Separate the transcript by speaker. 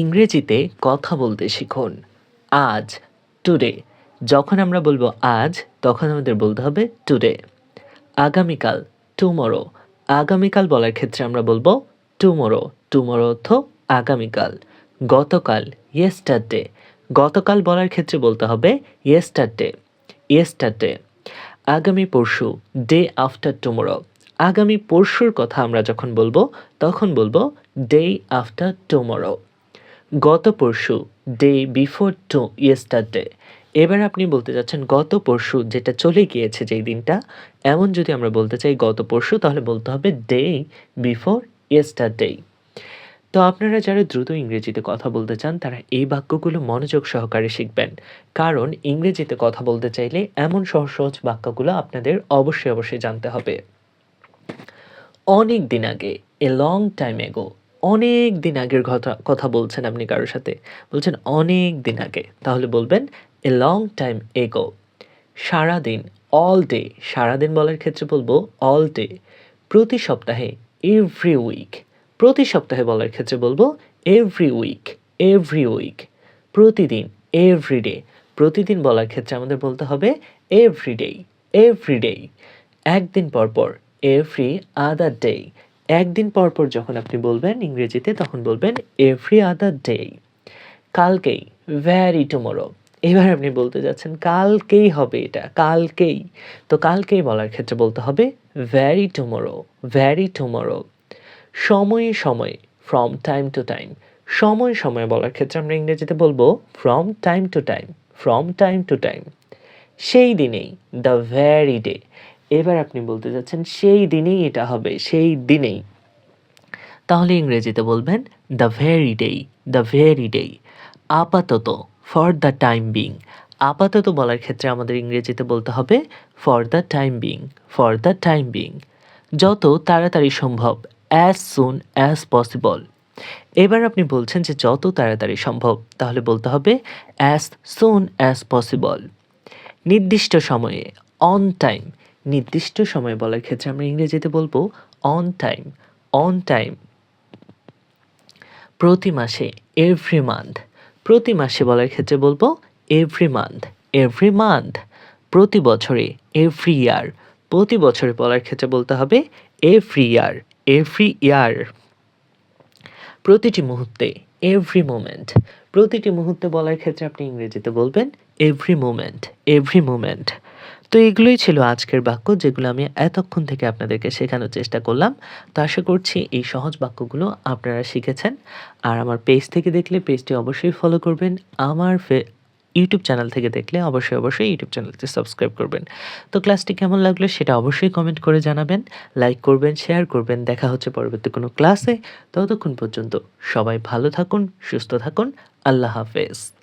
Speaker 1: ইংরেজিতে কথা বলতে শিখুন। আজ টুডে যখন আমরা বলব আজ, তখন আমাদের বলতে হবে টুডে আগামীকাল টুমরো আগামীকাল বলার ক্ষেত্রে আমরা বলব টুমরো টুমরো অর্থ আগামীকাল। গতকাল ইয়েস্টারডে গতকাল বলার ক্ষেত্রে বলতে হবে ইয়েস্টারডে ইয়েস্টারডে আগামী পরশু ডে আফটার টুমরো আগামী পরশুর কথা আমরা যখন বলব, তখন বলব ডে আফটার টুমরো গত পরশু ডে বিফোর টু ইয়েস্টারডে এবার আপনি বলতে চাচ্ছেন গত পরশু, যেটা চলে গিয়েছে যেই দিনটা, এমন যদি আমরা বলতে চাই গত পরশু, তাহলে বলতে হবে ডে বিফোর ইয়েস্টারডে তো আপনারা যারা দ্রুত ইংরেজিতে কথা বলতে চান, তারা এই বাক্যগুলো মনোযোগ সহকারে শিখবেন। কারণ ইংরেজিতে কথা বলতে চাইলে এমন সহজ সহজ বাক্যগুলো আপনাদের অবশ্যই অবশ্যই জানতে হবে। অনেক দিন আগে এ লং টাইম এগো অনেক দিন আগের কথা কথা বলছেন আপনি কারোর সাথে। বলছেন অনেক দিন আগে। তাহলে বলবেন এ লং টাইম এগো সারাদিন অল ডে সারাদিন বলার ক্ষেত্রে বলব অল ডে প্রতি সপ্তাহে এভরি উইক প্রতি সপ্তাহে বলার ক্ষেত্রে বলব এভরি উইক এভরি উইক প্রতিদিন এভরিডে প্রতিদিন বলার ক্ষেত্রে আমাদের বলতে হবে এভরিডে এভরিডে একদিন পর পর এভরি আদার ডে একদিন পর পর যখন আপনি বলবেন ইংরেজিতে, তখন বলবেন এভরি আদার ডে কালকেই ভ্যারি টুমোরো এবার আপনি বলতে যাচ্ছেন, কালকেই হবে এটা, কালকেই। তো কালকেই বলার ক্ষেত্রে বলতে হবে ভ্যারি টুমোরো ভ্যারি টুমোরো সময়ে সময়ে ফ্রম টাইম টু টাইম সময় সময় বলার ক্ষেত্রে আমরা ইংরেজিতে বলব from time to time from time to time সেই দিনেই দ্য ভ্যারি ডে এবার আপনি বলতে যাচ্ছেন, সেই দিনেই এটা হবে, সেই দিনেই। তাহলে ইংরেজিতে বলবেন the very day the very day আপাতত ফর দ্য টাইম বিং আপাতত বলার ক্ষেত্রে আমাদের ইংরেজিতে বলতে হবে for the time being for the time being যত তাড়াতাড়ি সম্ভব অ্যাজ সুন অ্যাজ পসিবল এবার আপনি বলছেন যে যত তাড়াতাড়ি সম্ভব, তাহলে বলতে হবে অ্যাজ সুন অ্যাজ পসিবল নির্দিষ্ট সময়ে অন টাইম নির্দিষ্ট সময় বলার ক্ষেত্রে আমরা ইংরেজিতে বলব অন টাইম অন টাইম প্রতি মাসে এভরি মান্থ প্রতি মাসে বলার ক্ষেত্রে বলব এভরি মান্থ এভরি মান্থ প্রতি বছরে এভরি ইয়ার প্রতি বছরে বলার ক্ষেত্রে বলতে হবে এভরি ইয়ার এভরি ইয়ার প্রতিটি মুহূর্তে এভরি মোমেন্ট প্রতিটি মুহূর্তে বলার ক্ষেত্রে আপনি ইংরেজিতে বলবেন এভরি মোমেন্ট এভরি মোমেন্ট তো এগুলোই ছিল আজকের বাক্য, যেগুলো আমি এতক্ষণ থেকে আপনাদেরকে শেখানোর চেষ্টা করলাম। তো আশা করছি এই সহজ বাক্যগুলো আপনারা শিখেছেন। আর আমার পেজ থেকে দেখলে পেজটি অবশ্যই ফলো করবেন। আমার ফে ইউটিউব চ্যানেল থেকে দেখলে অবশ্যই অবশ্যই ইউটিউব চ্যানেলটি সাবস্ক্রাইব করবেন। তো ক্লাসটি কেমন লাগল সেটা অবশ্যই কমেন্ট করে জানাবেন। লাইক করবেন শেয়ার করবেন। দেখা হচ্ছে পরবর্তী কোনো ক্লাসে ততক্ষণ পর্যন্ত সবাই ভালো থাকুন, সুস্থ থাকুন। আল্লাহ হাফেজ।